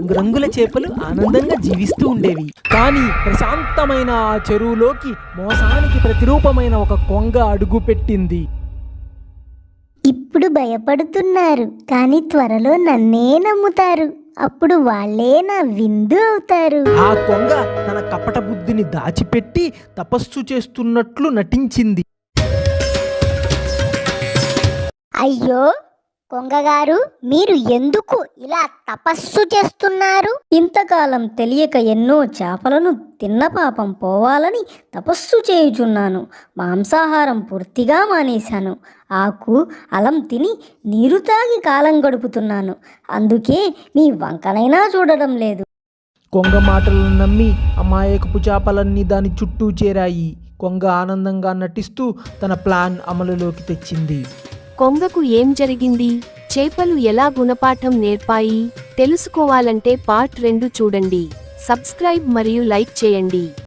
రంగురంగుల చేపలు ఆనందంగా జీవిస్తూ ఉండేవి. కానీ ప్రశాంతమైన ఆ చెరువులోకి మోసానికి ప్రతిరూపమైన ఒక కొంగ అడుగు పెట్టింది. ఇప్పుడు భయపడుతున్నారు కానీ త్వరలో నన్నే నమ్ముతారు. అప్పుడు వాళ్ళే నా విందు అవుతారు. ఆ కొంగ తన కపట బుద్ధిని దాచిపెట్టి తపస్సు చేస్తున్నట్లు నటించింది. అయ్యో! కొంగగారు మీరు ఎందుకు ఇలా తపస్సు చేస్తున్నారు? ఇంతకాలం తెలియక ఎన్నో చేపలను తిన్న పాపం పోవాలని తపస్సు చేయుచున్నాను. మాంసాహారం పూర్తిగా మానేశాను. ఆకు అలం తిని నీరు తాగి కాలం గడుపుతున్నాను. అందుకే మీ వంకనైనా చూడడం లేదు. కొంగ మాటలను నమ్మి అమాయకపు చేపలన్నీ దాని చుట్టూ చేరాయి. కొంగ ఆనందంగా నటిస్తూ తన ప్లాన్ అమలులోకి తెచ్చింది. కొంగకు ఏం జరిగింది? చేపలు ఎలా గుణపాఠం నేర్పాయి? తెలుసుకోవాలంటే పార్ట్ రెండు చూడండి. సబ్స్క్రైబ్ మరియు లైక్ చేయండి.